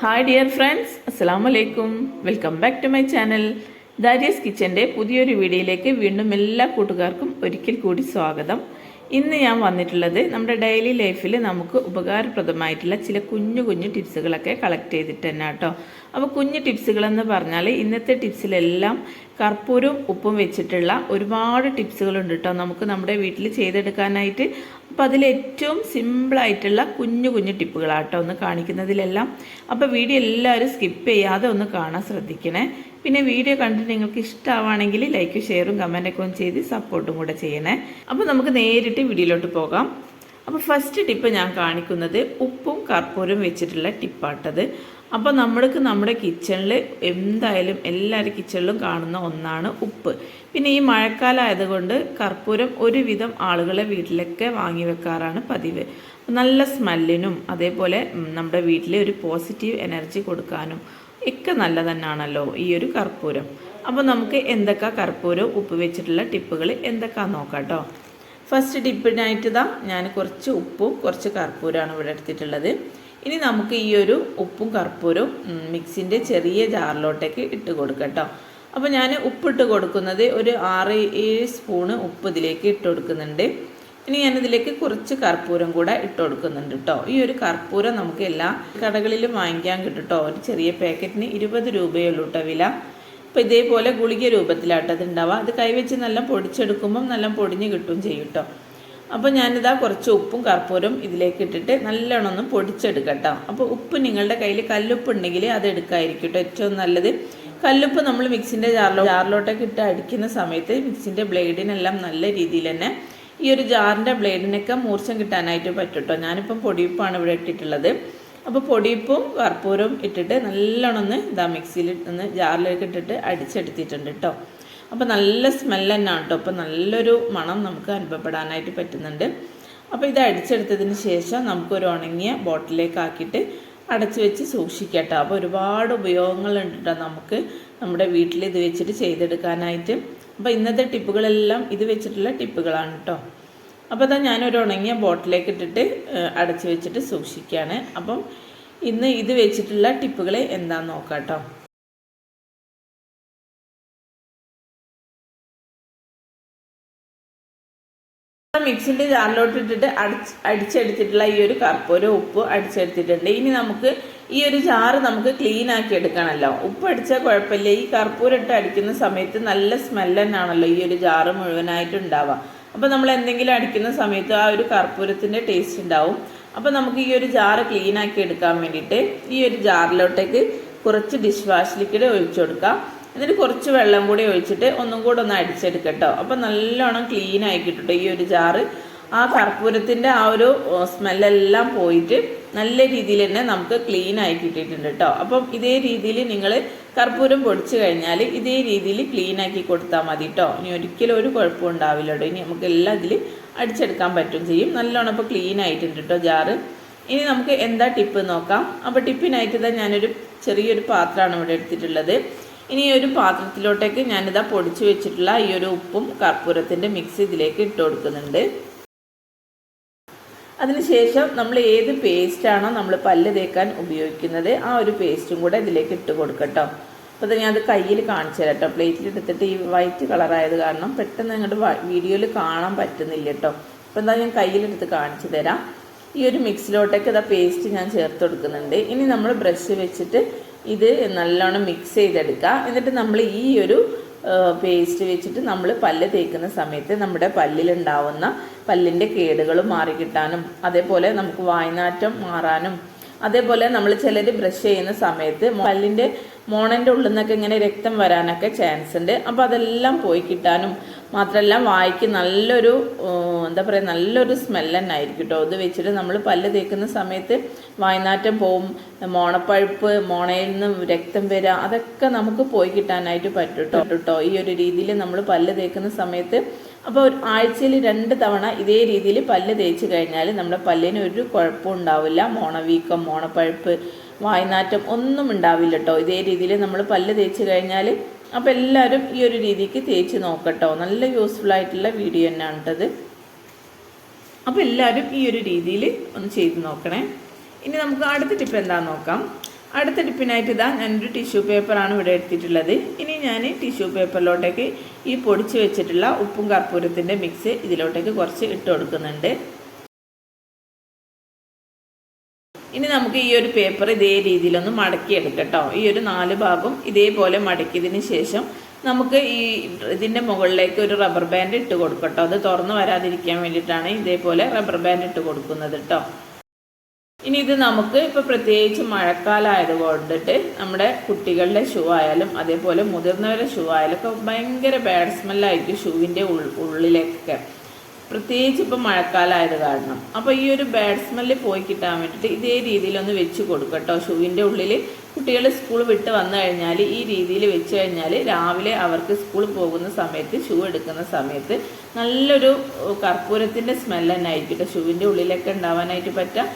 Hi dear friends അസ്സാം വലൈക്കും welcome back to my channel Darius കിച്ചന്റെ പുതിയൊരു വീഡിയോയിലേക്ക് വീണ്ടും എല്ലാ കൂട്ടുകാർക്കും ഒരിക്കൽ കൂടി സ്വാഗതം. ഇന്ന് ഞാൻ വന്നിട്ടുള്ളത് നമ്മുടെ ഡെയിലി ലൈഫിൽ നമുക്ക് ഉപകാരപ്രദമായിട്ടുള്ള ചില കുഞ്ഞു കുഞ്ഞു ടിപ്സുകളൊക്കെ കളക്ട് ചെയ്തിട്ട് തന്നെ കേട്ടോ അപ്പോൾ കുഞ്ഞു ടിപ്സുകളെന്ന് പറഞ്ഞാൽ ഇന്നത്തെ ടിപ്സിലെല്ലാം കർപ്പൂരവും ഉപ്പും വെച്ചിട്ടുള്ള ഒരുപാട് ടിപ്സുകളുണ്ട് കേട്ടോ നമുക്ക് നമ്മുടെ വീട്ടിൽ ചെയ്തെടുക്കാനായിട്ട് അപ്പോൾ അതിലേറ്റവും സിമ്പിളായിട്ടുള്ള കുഞ്ഞു കുഞ്ഞു ടിപ്പുകളാട്ടോ ഒന്ന് കാണിക്കുന്നതിലെല്ലാം. അപ്പോൾ വീഡിയോ എല്ലാവരും സ്കിപ്പ് ചെയ്യാതെ ഒന്ന് കാണാൻ ശ്രദ്ധിക്കണേ. പിന്നെ വീഡിയോ കണ്ടിട്ട് നിങ്ങൾക്ക് ഇഷ്ടമാണെങ്കിൽ ലൈക്കും ഷെയറും കമന്റൊക്കെ ചെയ്ത് സപ്പോർട്ടും കൂടെ ചെയ്യണേ. അപ്പോൾ നമുക്ക് നേരിട്ട് വീഡിയോയിലോട്ട് പോകാം. അപ്പോൾ ഫസ്റ്റ് ടിപ്പ് ഞാൻ കാണിക്കുന്നത് ഉപ്പും കർപ്പൂരും വെച്ചിട്ടുള്ള ടിപ്പാട്ടത്. അപ്പോൾ നമ്മൾക്ക് നമ്മുടെ കിച്ചണിൽ എന്തായാലും എല്ലാവരും കിച്ചണിലും കാണുന്ന ഒന്നാണ് ഉപ്പ്. പിന്നെ ഈ മഴക്കാലം ആയതുകൊണ്ട് കർപ്പൂരം ഒരുവിധം ആളുകളെ വീട്ടിലൊക്കെ വാങ്ങി വെക്കാറാണ് പതിവ്. നല്ല സ്മെല്ലിനും അതേപോലെ നമ്മുടെ വീട്ടിലെ ഒരു പോസിറ്റീവ് എനർജി കൊടുക്കാനും ഒക്കെ നല്ല തന്നെയാണല്ലോ ഈ ഒരു കർപ്പൂരം. അപ്പോൾ നമുക്ക് എന്തൊക്കെ കർപ്പൂരം ഉപ്പ് വെച്ചിട്ടുള്ള ടിപ്പുകൾ എന്തൊക്കെയാണെന്ന് നോക്കാം കേട്ടോ ഫസ്റ്റ് ടിപ്പിനായിട്ട് ഇതാ ഞാൻ കുറച്ച് ഉപ്പും കുറച്ച് കർപ്പൂരമാണ് ഇവിടെ എടുത്തിട്ടുള്ളത്. ഇനി നമുക്ക് ഈ ഒരു ഉപ്പും കർപ്പൂരവും മിക്സിന്റെ ചെറിയ ജാറിലോട്ടേക്ക് ഇട്ട് കൊടുക്കട്ടോ കേട്ടോ അപ്പോൾ ഞാൻ ഉപ്പിട്ട് കൊടുക്കുന്നത് ഒരു ആറ് ഏഴ് സ്പൂണ് ഉപ്പ് ഇതിലേക്ക് ഇട്ട് കൊടുക്കുന്നുണ്ട്. ഇനി ഞാനിതിലേക്ക് കുറച്ച് കർപ്പൂരം കൂടെ ഇട്ട് കൊടുക്കുന്നുണ്ട് കേട്ടോ ഈ ഒരു കർപ്പൂരം നമുക്ക് എല്ലാ കടകളിലും വാങ്ങിക്കാൻ കിട്ടും കേട്ടോ ഒരു ചെറിയ പാക്കറ്റിന് ഇരുപത് രൂപയേ കേട്ടോ വില. അപ്പോൾ ഇതേപോലെ ഗുളിക രൂപത്തിലാട്ടത് ഉണ്ടാവുക അത് കൈവച്ച് നല്ല പൊടിച്ചെടുക്കുമ്പം നല്ല പൊടിഞ്ഞ് കിട്ടും ചെയ്യും കേട്ടോ അപ്പോൾ ഞാനിതാ കുറച്ച് ഉപ്പും കർപ്പൂരം ഇതിലേക്ക് ഇട്ടിട്ട് നല്ലോണം ഒന്ന് പൊടിച്ചെടുക്കട്ടോ. അപ്പോൾ ഉപ്പ് നിങ്ങളുടെ കയ്യിൽ കല്ലുപ്പ് ഉണ്ടെങ്കിൽ അത് എടുക്കായിരിക്കും ഏറ്റവും നല്ലത്. കല്ലുപ്പ് നമ്മൾ മിക്സിന്റെ ജാറിലോ ജാറിലോട്ടൊക്കെ ഇട്ട് അടിക്കുന്ന സമയത്ത് മിക്സിന്റെ ബ്ലേഡിനെല്ലാം നല്ല രീതിയിൽ തന്നെ ഈ ഒരു ജാറിന്റെ ബ്ലേഡിനൊക്കെ മൂർച്ചം കിട്ടാനായിട്ട് പറ്റും ഞാനിപ്പം പൊടിയുപ്പാണ് ഇവിടെ ഇട്ടിട്ടുള്ളത്. അപ്പോൾ പൊടിയുപ്പും കർപ്പൂരവും ഇട്ടിട്ട് നല്ലോണം ഒന്ന് ഇതാ മിക്സിയിൽ ഒന്ന് ജാറിലേക്ക് ഇട്ടിട്ട് അടിച്ചെടുത്തിട്ടുണ്ട് കേട്ടോ അപ്പോൾ നല്ല സ്മെല്ല് തന്നെയാണ് കേട്ടോ അപ്പോൾ നല്ലൊരു മണം നമുക്ക് അനുഭവപ്പെടാനായിട്ട് പറ്റുന്നുണ്ട്. അപ്പോൾ ഇത് അടിച്ചെടുത്തതിന് ശേഷം നമുക്കൊരു ഉണങ്ങിയ ബോട്ടിലേക്ക് ആക്കിയിട്ട് അടച്ചു വെച്ച് സൂക്ഷിക്കട്ടോ. കേട്ടോ അപ്പോൾ ഒരുപാട് ഉപയോഗങ്ങളുണ്ട് കേട്ടോ നമുക്ക് നമ്മുടെ വീട്ടിൽ ഇത് വെച്ചിട്ട് ചെയ്തെടുക്കാനായിട്ട്. അപ്പോൾ ഇന്നത്തെ ടിപ്പുകളെല്ലാം ഇത് വെച്ചിട്ടുള്ള ടിപ്പുകളാണ് കേട്ടോ അപ്പോൾ അതാ ഞാനൊരു ഉണങ്ങിയ ബോട്ടിലേക്ക് ഇട്ടിട്ട് അടച്ചു വെച്ചിട്ട് സൂക്ഷിക്കുകയാണ് അപ്പം ഇന്ന് ഇത് വെച്ചിട്ടുള്ള ടിപ്പുകൾ എന്താണെന്ന് നോക്കാം കേട്ടോ മിക്സിന്റെ ജാറിലോട്ട് ഇട്ടിട്ട് അടിച്ച് അടിച്ചെടുത്തിട്ടുള്ള ഈ ഒരു കർപ്പൂരം ഉപ്പ് അടിച്ചെടുത്തിട്ടുണ്ട്. ഇനി നമുക്ക് ഈ ഒരു ജാറ് നമുക്ക് ക്ലീൻ ആക്കി എടുക്കണമല്ലോ ഉപ്പ് അടിച്ചാൽ കുഴപ്പമില്ല. ഈ കർപ്പൂരം ഇട്ട് അടിക്കുന്ന സമയത്ത് നല്ല സ്മെല്ല് തന്നെയാണല്ലോ ഈ ഒരു ജാറ് മുഴുവനായിട്ട് ഉണ്ടാവുക. അപ്പോൾ നമ്മൾ എന്തെങ്കിലും അടിക്കുന്ന സമയത്ത് ആ ഒരു കർപ്പൂരത്തിന്റെ ടേസ്റ്റ് ഉണ്ടാവും. അപ്പോൾ നമുക്ക് ഈ ഒരു ജാറ് ക്ലീൻ ആക്കി എടുക്കാൻ വേണ്ടിയിട്ട് ഈ ഒരു ജാറിലോട്ടേക്ക് കുറച്ച് ഡിഷ് വാഷ് ലിക്വിഡ് ഒഴിച്ചു കൊടുക്കാം. എന്നിട്ട് കുറച്ച് വെള്ളം കൂടി ഒഴിച്ചിട്ട് ഒന്നും കൂടെ ഒന്ന് അടിച്ചെടുക്കട്ടോ. അപ്പം നല്ലോണം ക്ലീൻ ആയി കിട്ടും ഈ ഒരു ജാറ്. ആ കർപ്പൂരത്തിന്റെ ആ ഒരു സ്മെല്ലെല്ലാം പോയിട്ട് നല്ല രീതിയിൽ തന്നെ നമുക്ക് ക്ലീൻ ആയി കിട്ടിയിട്ടുണ്ട് കേട്ടോ അപ്പം ഇതേ രീതിയിൽ നിങ്ങൾ കർപ്പൂരം പൊടിച്ചു കഴിഞ്ഞാൽ ഇതേ രീതിയിൽ ക്ലീൻ ആക്കി കൊടുത്താൽ മതി കേട്ടോ ഇനി ഒരിക്കലും ഒരു കുഴപ്പവും ഉണ്ടാവില്ല കേട്ടോ ഇനി നമുക്ക് എല്ലാം ഇതിൽ അടിച്ചെടുക്കാൻ പറ്റും ചെയ്യും. നല്ലോണം ഇപ്പോൾ ക്ലീൻ ആയിട്ടുണ്ട് കേട്ടോ ജാറ്. ഇനി നമുക്ക് എന്താ ടിപ്പ് നോക്കാം. അപ്പോൾ ടിപ്പിനായിട്ട് തന്നെ ഞാനൊരു ചെറിയൊരു പാത്രമാണ് ഇവിടെ എടുത്തിട്ടുള്ളത്. ഇനി ഈ ഒരു പാത്രത്തിലോട്ടേക്ക് ഞാനിതാ പൊടിച്ചു വെച്ചിട്ടുള്ള ഈ ഒരു ഉപ്പും കർപ്പൂരത്തിന്റെ മിക്സ് ഇതിലേക്ക് ഇട്ട് കൊടുക്കുന്നുണ്ട്. അതിനുശേഷം നമ്മൾ ഏത് പേസ്റ്റാണോ നമ്മൾ പല്ല് തേക്കാൻ ഉപയോഗിക്കുന്നത് ആ ഒരു പേസ്റ്റും കൂടെ ഇതിലേക്ക് ഇട്ട് കൊടുക്കട്ടോ. അപ്പോൾ ഞാൻ അത് കയ്യിൽ കാണിച്ചു തരാം കേട്ടോ. പ്ലേറ്റിൽ ഈ വൈറ്റ് കളറായത് കാരണം പെട്ടെന്ന് നിങ്ങളുടെ വീഡിയോയിൽ കാണാൻ പറ്റുന്നില്ല കേട്ടോ. അപ്പോൾ എന്താ ഞാൻ കയ്യിലെടുത്ത് കാണിച്ചു തരാം. ഈ ഒരു മിക്സിലോട്ടേക്ക് ഇതാ പേസ്റ്റ് ഞാൻ ചേർത്ത് കൊടുക്കുന്നുണ്ട്. ഇനി നമ്മൾ ബ്രഷ് വെച്ചിട്ട് ഇത് നല്ലോണം മിക്സ് ചെയ്തെടുക്കുക. എന്നിട്ട് നമ്മൾ ഈ ഒരു പേസ്റ്റ് വെച്ചിട്ട് നമ്മൾ പല്ല് തേക്കുന്ന സമയത്ത് നമ്മുടെ പല്ലിലുണ്ടാവുന്ന പല്ലിന്റെ കേടുകൾ മാറിക്കിട്ടാനും അതേപോലെ നമുക്ക് വായ്നാറ്റം മാറാനും അതേപോലെ നമ്മൾ ചിലർ ബ്രഷ് ചെയ്യുന്ന സമയത്ത് പല്ലിന്റെ മോണന്റെ ഉള്ളിൽ നിന്നൊക്കെ ഇങ്ങനെ രക്തം വരാനൊക്കെ ചാൻസ് ഉണ്ട്. അപ്പോൾ അതെല്ലാം പോയി കിട്ടാനും മാത്രമല്ല വായിക്ക് നല്ലൊരു എന്താ പറയുക നല്ലൊരു സ്മെല്ല് തന്നെ ആയിരിക്കും കേട്ടോ ഇത് വെച്ചിട്ട് നമ്മൾ പല്ല് തേക്കുന്ന സമയത്ത് വായനാറ്റം പോവും മോണപ്പഴുപ്പ് മോണയിൽ നിന്ന് രക്തം വരിക അതൊക്കെ നമുക്ക് പോയി കിട്ടാനായിട്ട് പറ്റും കേട്ടോ കേട്ടോ ഈ ഒരു രീതിയിൽ നമ്മൾ പല്ല് തേക്കുന്ന സമയത്ത് അപ്പോൾ ഒരു ആഴ്ചയിൽ രണ്ട് തവണ ഇതേ രീതിയിൽ പല്ല് തേച്ച് കഴിഞ്ഞാൽ നമ്മുടെ പല്ലിന് ഒരു കുഴപ്പവും ഉണ്ടാവില്ല. മോണവീക്കം മോണപ്പഴുപ്പ് വായ്നാറ്റം ഒന്നും ഉണ്ടാവില്ല കേട്ടോ ഇതേ രീതിയിൽ നമ്മൾ പല്ല് തേച്ച് കഴിഞ്ഞാൽ അപ്പോൾ എല്ലാവരും ഈ ഒരു രീതിക്ക് തേച്ച് നോക്കട്ടോ. നല്ല യൂസ്ഫുൾ ആയിട്ടുള്ള വീഡിയോ തന്നെയാണ് കേട്ടത് അപ്പോൾ എല്ലാവരും ഈ ഒരു രീതിയിൽ ഒന്ന് ചെയ്ത് നോക്കണേ. ഇനി നമുക്ക് അടുത്ത ടിപ്പ് എന്താണെന്ന് നോക്കാം. അടുത്ത ടിപ്പിനായിട്ട് ഇതാ ഞാനൊരു ടിഷ്യൂ പേപ്പറാണ് ഇവിടെ എടുത്തിട്ടുള്ളത്. ഇനി ഞാൻ ടിഷ്യൂ പേപ്പറിലോട്ടേക്ക് ഈ പൊടിച്ച് വെച്ചിട്ടുള്ള ഉപ്പും കർപ്പൂരത്തിന്റെ മിക്സ് ഇതിലോട്ടേക്ക് കുറച്ച് ഇട്ട് കൊടുക്കുന്നുണ്ട്. ഇനി നമുക്ക് ഈ ഒരു പേപ്പർ ഇതേ രീതിയിലൊന്ന് മടക്കി എടുക്കട്ടോ. ഈ ഒരു നാല് ഭാഗം ഇതേപോലെ മടക്കിയതിന് ശേഷം നമുക്ക് ഈ ഇതിന്റെ മുകളിലേക്ക് ഒരു റബ്ബർ ബാൻഡ് ഇട്ട് കൊടുക്കട്ടോ. അത് തുറന്നു വരാതിരിക്കാൻ വേണ്ടിയിട്ടാണ് ഇതേപോലെ റബ്ബർ ബാൻഡ് ഇട്ട് കൊടുക്കുന്നത് കേട്ടോ ഇനി ഇത് നമുക്ക് ഇപ്പോൾ പ്രത്യേകിച്ച് മഴക്കാലമായത് കൊണ്ടിട്ട് നമ്മുടെ കുട്ടികളുടെ ഷൂ ആയാലും അതേപോലെ മുതിർന്നവരുടെ ഷൂ ആയാലും ഒക്കെ ഭയങ്കര ബാഡ് സ്മെല്ലായിരിക്കും ഷൂവിന്റെ ഉള്ളിലേക്കൊക്കെ. പ്രത്യേകിച്ച് ഇപ്പോൾ മഴക്കാലമായത് കാരണം. അപ്പോൾ ഈ ഒരു ബാഡ് സ്മെല്ല് പോയി കിട്ടാൻ വേണ്ടിയിട്ട് ഇതേ രീതിയിലൊന്ന് വെച്ച് കൊടുക്കട്ടോ. ഷൂവിന്റെ ഉള്ളിൽ കുട്ടികൾ സ്കൂൾ വിട്ട് വന്നു കഴിഞ്ഞാൽ ഈ രീതിയിൽ വെച്ച് കഴിഞ്ഞാൽ രാവിലെ അവർക്ക് സ്കൂൾ പോകുന്ന സമയത്ത് ഷൂ എടുക്കുന്ന സമയത്ത് നല്ലൊരു കർപ്പൂരത്തിന്റെ സ്മെല്ല് തന്നെ ആയിരിക്കും ഷൂവിന്റെ ഉള്ളിലൊക്കെ ഉണ്ടാവാനായിട്ട് പറ്റുക.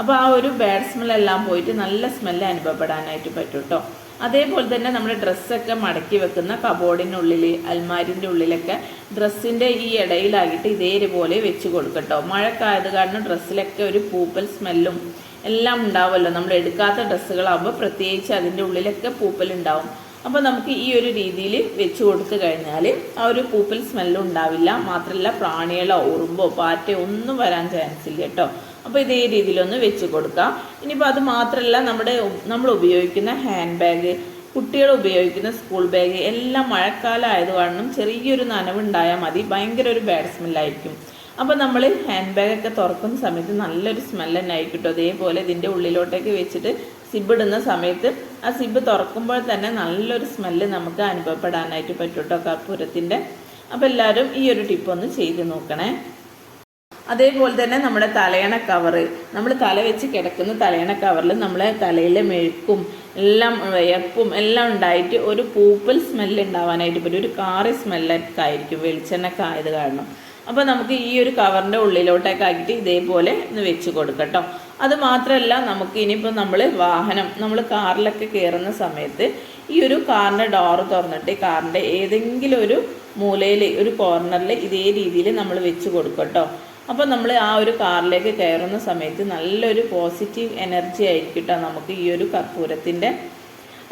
അപ്പോൾ ആ ഒരു ബാഡ് സ്മെല്ലെല്ലാം പോയിട്ട് നല്ല സ്മെല്ല് അനുഭവപ്പെടാനായിട്ട് പറ്റും കേട്ടോ അതേപോലെ തന്നെ നമ്മുടെ ഡ്രസ്സൊക്കെ മടക്കി വെക്കുന്ന കബോർഡിനുള്ളിൽ അൽമാരിന്റെ ഉള്ളിലൊക്കെ ഡ്രസ്സിന്റെ ഈ ഇടയിലാകിയിട്ട് ഇതേപോലെ വെച്ച് കൊടുക്കട്ടോ മഴക്കായത് കാരണം ഡ്രസ്സിലൊക്കെ ഒരു പൂപ്പൽ സ്മെല്ലും എല്ലാം ഉണ്ടാവുമല്ലോ. നമ്മൾ എടുക്കാത്ത ഡ്രസ്സുകളാകുമ്പോൾ പ്രത്യേകിച്ച് അതിന്റെ ഉള്ളിലൊക്കെ പൂപ്പൽ ഉണ്ടാവും. അപ്പോൾ നമുക്ക് ഈ ഒരു രീതിയിൽ വെച്ച് കൊടുത്തു കഴിഞ്ഞാൽ ആ ഒരു പൂപ്പൽ സ്മെല്ലും ഉണ്ടാവില്ല. മാത്രമല്ല പ്രാണികളോ ഉറുമ്പോ പാറ്റയോ ഒന്നും വരാൻ ചാൻസ് ഇല്ല കേട്ടോ അപ്പോൾ ഇതേ രീതിയിലൊന്ന് വെച്ച് കൊടുക്കാം. ഇനിയിപ്പോൾ അത് മാത്രമല്ല നമ്മുടെ നമ്മൾ ഉപയോഗിക്കുന്ന ഹാൻഡ് ബാഗ് കുട്ടികൾ ഉപയോഗിക്കുന്ന സ്കൂൾ ബാഗ് എല്ലാം മഴക്കാലം ആയത് കാരണം ചെറിയൊരു നനവുണ്ടായാൽ മതി. ഭയങ്കര ഒരു ബാഡ് സ്മെല്ലായിരിക്കും അപ്പോൾ നമ്മൾ ഹാൻഡ് ബാഗൊക്കെ തുറക്കുന്ന സമയത്ത് നല്ലൊരു സ്മെല്ല് തന്നെ ആയിക്കിട്ടും കേട്ടോ അതേപോലെ ഇതിന്റെ ഉള്ളിലോട്ടേക്ക് വെച്ചിട്ട് സിബ് ഇടുന്ന സമയത്ത് ആ സിബ് തുറക്കുമ്പോൾ തന്നെ നല്ലൊരു സ്മെല്ല് നമുക്ക് അനുഭവപ്പെടാനായിട്ട് പറ്റും കേട്ടോ കർപ്പൂരത്തിന്റെ അപ്പോൾ എല്ലാവരും ഈ ഒരു ടിപ്പ് ഒന്ന് ചെയ്ത് നോക്കണേ. അതേപോലെ തന്നെ നമ്മുടെ തലയണ കവറ് നമ്മൾ തല വെച്ച് കിടക്കുന്ന തലയണ കവറിൽ നമ്മളെ തലയിലെ മെഴുക്കും എല്ലാം വിയർപ്പും എല്ലാം ഉണ്ടായിട്ട് ഒരു പൂപ്പൽ സ്മെല്ല് ഉണ്ടാവാനായിട്ട് പറ്റും. ഒരു കാറി സ്മെല്ലൊക്കെ ആയിരിക്കും വെളിച്ചെണ്ണൊക്കെ ആയത് കാരണം. അപ്പോൾ നമുക്ക് ഈ ഒരു കവറിന്റെ ഉള്ളിലോട്ടൊക്കെ ആക്കിയിട്ട് ഇതേപോലെ ഒന്ന് വെച്ച് കൊടുക്കട്ടോ. അത് മാത്രമല്ല നമുക്ക് ഇനിയിപ്പോൾ നമ്മൾ വാഹനം നമ്മൾ കാറിലൊക്കെ കയറുന്ന സമയത്ത് ഈ ഒരു കാറിന്റെ ഡോറ് തുറന്നിട്ട് കാറിന്റെ ഏതെങ്കിലും ഒരു മൂലയിൽ ഒരു കോർണറിൽ ഇതേ രീതിയിൽ നമ്മൾ വെച്ച് കൊടുക്കട്ടോ. അപ്പോൾ നമ്മൾ ആ ഒരു കാറിലേക്ക് കയറുന്ന സമയത്ത് നല്ലൊരു പോസിറ്റീവ് എനർജി ആയിരിക്കും നമുക്ക് ഈ ഒരു കർപ്പൂരത്തിന്റെ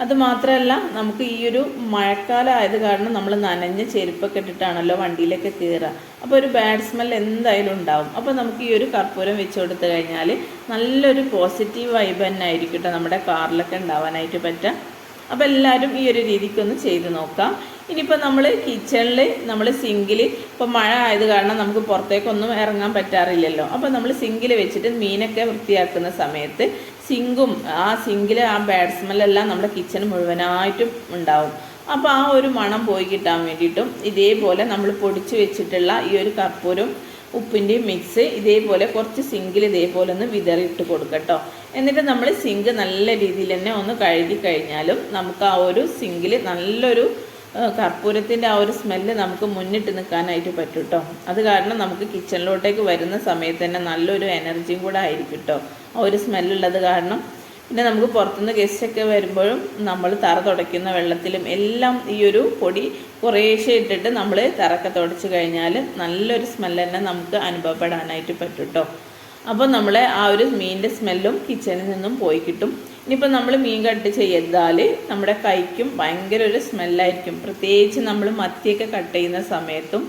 അത് മാത്രമല്ല നമുക്ക് ഈ ഒരു മഴക്കാലം ആയത് കാരണം നമ്മൾ നനഞ്ഞ ചെരുപ്പൊക്കെ ഇട്ടിട്ടാണല്ലോ വണ്ടിയിലൊക്കെ കയറുക അപ്പോൾ ഒരു ബാഡ് സ്മെൽ എന്തായാലും ഉണ്ടാവും. അപ്പോൾ നമുക്ക് ഈ ഒരു കർപ്പൂരം വെച്ച് കൊടുത്തു കഴിഞ്ഞാൽ നല്ലൊരു പോസിറ്റീവ് വൈബ് തന്നെ ആയിരിക്കും നമ്മുടെ കാറിലൊക്കെ ഉണ്ടാവാനായിട്ട് പറ്റുക അപ്പോൾ എല്ലാവരും ഈ ഒരു രീതിക്കൊന്ന് ചെയ്ത് നോക്കാം. ഇനിയിപ്പോൾ നമ്മൾ കിച്ചണിൽ നമ്മൾ സിങ്കിൽ ഇപ്പോൾ മഴ ആയത് കാരണം നമുക്ക് പുറത്തേക്കൊന്നും ഇറങ്ങാൻ പറ്റാറില്ലല്ലോ. അപ്പോൾ നമ്മൾ സിങ്കിൽ വെച്ചിട്ട് മീനൊക്കെ വൃത്തിയാക്കുന്ന സമയത്ത് സിങ്കും ആ സിങ്കിൽ ആ ബാഡ് സ്മെല്ലെല്ലാം നമ്മുടെ കിച്ചൺ മുഴുവനായിട്ടും ഉണ്ടാവും. അപ്പോൾ ആ ഒരു മണം പോയി കിട്ടാൻ വേണ്ടിയിട്ടും ഇതേപോലെ നമ്മൾ പൊടിച്ച് വെച്ചിട്ടുള്ള ഈ ഒരു കർപ്പൂരം ഉപ്പിന്റെയും മിക്സ് ഇതേപോലെ കുറച്ച് സിങ്കിൽ ഇതേപോലെ ഒന്ന് വിതറിയിട്ട് കൊടുക്കട്ടോ എന്നിട്ട് നമ്മൾ സിങ്ക് നല്ല രീതിയിൽ തന്നെ ഒന്ന് കഴുകി കഴിഞ്ഞാലും നമുക്ക് ആ ഒരു സിങ്കിൽ നല്ലൊരു കർപ്പൂരത്തിന്റെ ആ ഒരു സ്മെല്ല് നമുക്ക് മുന്നിട്ട് നിൽക്കാനായിട്ട് പറ്റും കേട്ടോ അത് കാരണം നമുക്ക് കിച്ചണിലോട്ടേക്ക് വരുന്ന സമയത്ത് തന്നെ നല്ലൊരു എനർജിയും കൂടെ ആയിരിക്കും കേട്ടോ ആ ഒരു സ്മെല്ലുള്ളത് കാരണം പിന്നെ നമുക്ക് പുറത്തുനിന്ന് ഗസ്റ്റൊക്കെ വരുമ്പോഴും നമ്മൾ തറ തുടയ്ക്കുന്ന വെള്ളത്തിലും എല്ലാം ഈ ഒരു പൊടി കുറേശ്ശെ ഇട്ടിട്ട് നമ്മൾ തറക്കെ തുടച്ച് കഴിഞ്ഞാൽ നല്ലൊരു സ്മെല്ല് തന്നെ നമുക്ക് അനുഭവപ്പെടാനായിട്ട് പറ്റും കേട്ടോ അപ്പോൾ നമ്മളെ ആ ഒരു മീനിന്റെ സ്മെല്ലും കിച്ചണിൽ നിന്നും പോയി കിട്ടും. ഇനിയിപ്പോൾ നമ്മൾ മീൻ കട്ട് ചെയ്താൽ നമ്മുടെ കൈക്കും ഭയങ്കര ഒരു സ്മെല്ലായിരിക്കും പ്രത്യേകിച്ച് നമ്മൾ മത്തിയൊക്കെ കട്ട് ചെയ്യുന്ന സമയത്തും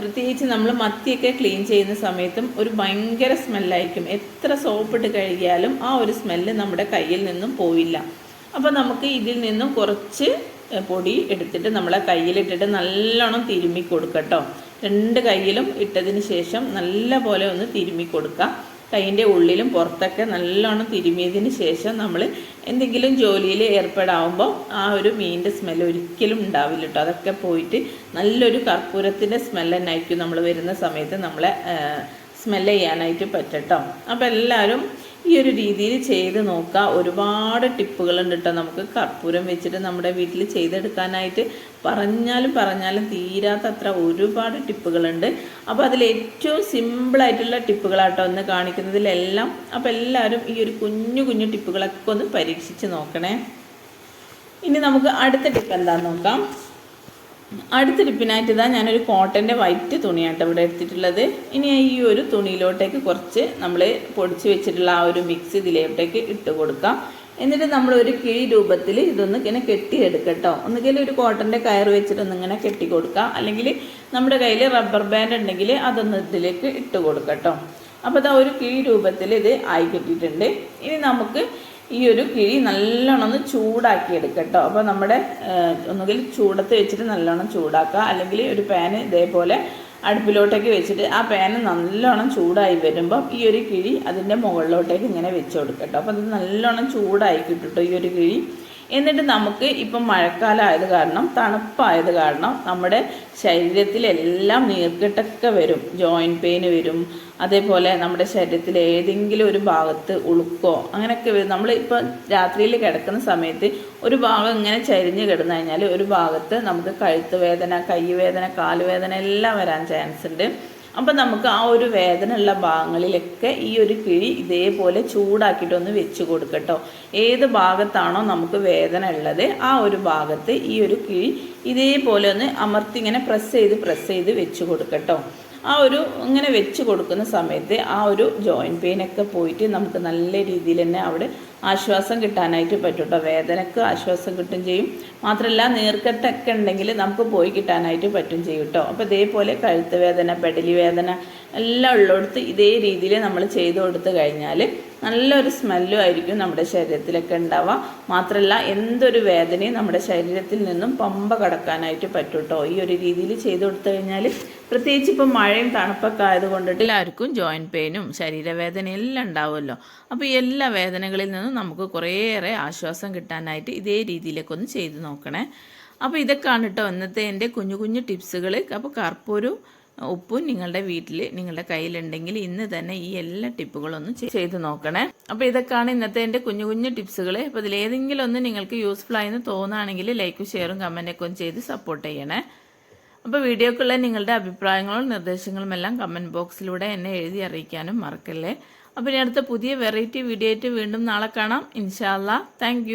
പ്രത്യേകിച്ച് നമ്മൾ മത്തിയൊക്കെ ക്ലീൻ ചെയ്യുന്ന സമയത്തും ഒരു ഭയങ്കര സ്മെല്ലായിരിക്കും എത്ര സോപ്പിട്ട് കഴുകിയാലും ആ ഒരു സ്മെല്ല് നമ്മുടെ കയ്യിൽ നിന്നും പോവില്ല. അപ്പോൾ നമുക്ക് ഇതിൽ നിന്നും കുറച്ച് പൊടി എടുത്തിട്ട് നമ്മളെ കയ്യിലിട്ടിട്ട് നല്ലോണം തിരുമ്മി കൊടുക്കട്ടോ. രണ്ട് കയ്യിലും ഇട്ടതിന് ശേഷം നല്ല പോലെ ഒന്ന് തിരുമ്മി കൊടുക്കുക കൈയിന്റെ ഉള്ളിലും പുറത്തൊക്കെ നല്ലോണം തിരുമിയതിന് ശേഷം നമ്മൾ എന്തെങ്കിലും ജോലിയിൽ ഏർപ്പെടാവുമ്പോൾ ആ ഒരു മീനിന്റെ സ്മെൽ ഒരിക്കലും ഉണ്ടാവില്ല കേട്ടോ. അതൊക്കെ പോയിട്ട് നല്ലൊരു കർപ്പൂരത്തിന്റെ സ്മെല്ല് തന്നെ ആയിരിക്കും നമ്മൾ വരുന്ന സമയത്ത് നമ്മളെ സ്മെല്ല് ചെയ്യാനായിട്ട് പറ്റട്ടോ അപ്പോൾ എല്ലാവരും ഈ ഒരു രീതിയിൽ ചെയ്ത് നോക്കുക ഒരുപാട് ടിപ്പുകളുണ്ട് കേട്ടോ നമുക്ക് കർപ്പൂരം വെച്ചിട്ട് നമ്മുടെ വീട്ടിൽ ചെയ്തെടുക്കാനായിട്ട് പറഞ്ഞാലും പറഞ്ഞാലും തീരാത്തത്ര ഒരുപാട് ടിപ്പുകളുണ്ട്. അപ്പോൾ അതിൽ ഏറ്റവും സിമ്പിളായിട്ടുള്ള ടിപ്പുകളാട്ടോ ഒന്ന് കാണിക്കുന്നതിലെല്ലാം. അപ്പോൾ എല്ലാവരും ഈ ഒരു കുഞ്ഞു കുഞ്ഞു ടിപ്പുകളൊക്കെ ഒന്ന് പരീക്ഷിച്ച് നോക്കണേ. ഇനി നമുക്ക് അടുത്ത ടിപ്പ് എന്താണെന്ന് നോക്കാം. അടുത്ത ടിപ്പിനായിട്ട് ഇതാ ഞാനൊരു കോട്ടന്റെ വൈറ്റ് തുണിയാട്ടോ ഇവിടെ എടുത്തിട്ടുള്ളത്. ഇനി ഈ ഒരു തുണിയിലോട്ടേക്ക് കുറച്ച് നമ്മൾ പൊടിച്ച് വെച്ചിട്ടുള്ള ആ ഒരു മിക്സ് ഇതിലോട്ടേക്ക് ഇട്ട് കൊടുക്കാം. എന്നിട്ട് നമ്മൾ ഒരു കിഴി രൂപത്തിൽ ഇതൊന്ന് ഇങ്ങനെ കെട്ടിയെടുക്കട്ടോ. ഒന്നുകിൽ ഒരു കോട്ടന്റെ കയർ വെച്ചിട്ടൊന്ന് ഇങ്ങനെ കെട്ടി കൊടുക്കാം. അല്ലെങ്കിൽ നമ്മുടെ കയ്യിൽ റബ്ബർ ബാൻഡ് ഉണ്ടെങ്കിൽ അതൊന്ന് ഇതിലേക്ക് ഇട്ട് കൊടുക്കട്ടോ. അപ്പോൾ ഇതാ ഒരു കിഴി രൂപത്തിൽ ഇത് ആയി കിട്ടിയിട്ടുണ്ട്. ഇനി നമുക്ക് ഈ ഒരു കിഴി നല്ലോണം ഒന്ന് ചൂടാക്കി എടുക്കട്ടോ അപ്പോൾ നമ്മുടെ ഒന്നുകിൽ ചൂടത്ത് വെച്ചിട്ട് നല്ലോണം ചൂടാക്കുക. അല്ലെങ്കിൽ ഒരു പാന് ഇതേപോലെ അടുപ്പിലോട്ടേക്ക് വെച്ചിട്ട് ആ പാന് നല്ലോണം ചൂടായി വരുമ്പോൾ ഈ ഒരു കിഴി അതിന്റെ മുകളിലോട്ടേക്ക് ഇങ്ങനെ വെച്ച് കൊടുക്കട്ടോ. അപ്പോൾ അത് നല്ലോണം ചൂടായി കിട്ടുട്ടോ ഈ ഒരു കിഴി. എന്നിട്ട് നമുക്ക് ഇപ്പം മഴക്കാലമായത് കാരണം തണുപ്പായത് കാരണം നമ്മുടെ ശരീരത്തിലെല്ലാം നീർക്കെട്ടൊക്കെ വരും. ജോയിന്റ് പെയിന് വരും. അതേപോലെ നമ്മുടെ ശരീരത്തിൽ ഏതെങ്കിലും ഒരു ഭാഗത്ത് ഉളുക്കോ അങ്ങനെയൊക്കെ വരും. നമ്മൾ ഇപ്പോൾ രാത്രിയിൽ കിടക്കുന്ന സമയത്ത് ഒരു ഭാഗം ഇങ്ങനെ ചരിഞ്ഞ് കിടന്നു കഴിഞ്ഞാൽ ഒരു ഭാഗത്ത് നമുക്ക് കഴുത്ത് വേദന കൈവേദന കാലുവേദന എല്ലാം വരാൻ ചാൻസ് ഉണ്ട്. അപ്പം നമുക്ക് ആ ഒരു വേദന ഉള്ള ഭാഗങ്ങളിലൊക്കെ ഈ ഒരു കിഴി ഇതേപോലെ ചൂടാക്കിയിട്ടൊന്ന് വെച്ച് കൊടുക്കട്ടോ. ഏത് ഭാഗത്താണോ നമുക്ക് വേദന ഉള്ളത് ആ ഒരു ഭാഗത്ത് ഈ ഒരു കിഴി ഇതേപോലെ ഒന്ന് അമർത്തി ഇങ്ങനെ പ്രസ് ചെയ്ത് പ്രസ് ചെയ്ത് വെച്ച് കൊടുക്കട്ടോ. ആ ഒരു ഇങ്ങനെ വെച്ച് കൊടുക്കുന്ന സമയത്ത് ആ ഒരു ജോയിന്റ് പെയിനൊക്കെ പോയിട്ട് നമുക്ക് നല്ല രീതിയിൽ തന്നെ അവിടെ ആശ്വാസം കിട്ടാനായിട്ട് പറ്റും കേട്ടോ വേദനക്ക് ആശ്വാസം കിട്ടും ചെയ്യും. മാത്രമല്ല നീർക്കെട്ടൊക്കെ ഉണ്ടെങ്കിൽ നമുക്ക് പോയി കിട്ടാനായിട്ട് പറ്റും ചെയ്യും കേട്ടോ അപ്പോൾ ഇതേപോലെ കഴുത്ത് വേദന പെടലി വേദന എല്ലാം ഉള്ളിടത്ത് ഇതേ രീതിയിൽ നമ്മൾ ചെയ്ത് കൊടുത്തു കഴിഞ്ഞാൽ നല്ലൊരു സ്മെല്ലും ആയിരിക്കും നമ്മുടെ ശരീരത്തിലൊക്കെ ഉണ്ടാവുക. മാത്രമല്ല എന്തൊരു വേദനയും നമ്മുടെ ശരീരത്തിൽ നിന്നും പമ്പ കടക്കാനായിട്ട് പറ്റും കേട്ടോ ഈ ഒരു രീതിയിൽ ചെയ്തു കൊടുത്തു കഴിഞ്ഞാൽ പ്രത്യേകിച്ച് ഇപ്പം മഴയും തണുപ്പൊക്കെ ആയതുകൊണ്ടിട്ട് എല്ലാവർക്കും ജോയിന്റ് പെയിനും ശരീരവേദനയും എല്ലാം ഉണ്ടാവുമല്ലോ. അപ്പോൾ ഈ എല്ലാ വേദനകളിൽ നിന്നും നമുക്ക് കുറേയേറെ ആശ്വാസം കിട്ടാനായിട്ട് ഇതേ രീതിയിലൊക്കെ ഒന്ന് ചെയ്ത് നോക്കണേ. അപ്പോൾ ഇതൊക്കെയാണ് കേട്ടോ ഇന്നത്തെ എന്റെ കുഞ്ഞു കുഞ്ഞു ടിപ്സുകൾ അപ്പോൾ കർപ്പൂരും ഉപ്പും നിങ്ങളുടെ വീട്ടിൽ നിങ്ങളുടെ കയ്യിലുണ്ടെങ്കിൽ ഇന്ന് തന്നെ ഈ എല്ലാ ടിപ്പുകളൊന്നും ചെയ്ത് നോക്കണേ. അപ്പോൾ ഇതൊക്കെയാണ് ഇന്നത്തെ എന്റെ കുഞ്ഞു കുഞ്ഞു ടിപ്സുകൾ അപ്പോൾ ഇതിലേതെങ്കിലും ഒന്ന് നിങ്ങൾക്ക് യൂസ്ഫുൾ ആയെന്ന് തോന്നുകയാണെങ്കിൽ ലൈക്കും ഷെയറും കമന്റൊക്കെ ഒന്ന് ചെയ്ത് സപ്പോർട്ട് ചെയ്യണേ. അപ്പോൾ വീഡിയോക്കുള്ള നിങ്ങളുടെ അഭിപ്രായങ്ങളും നിർദ്ദേശങ്ങളും എല്ലാം കമന്റ് ബോക്സിലൂടെ എന്നെ എഴുതി അറിയിക്കാനും മറക്കല്ലേ. അപ്പോൾ ഇനി അടുത്ത പുതിയ വെറൈറ്റി വീഡിയോ ആയിട്ട് വീണ്ടും നാളെ കാണാം. ഇൻഷാല്ല താങ്ക്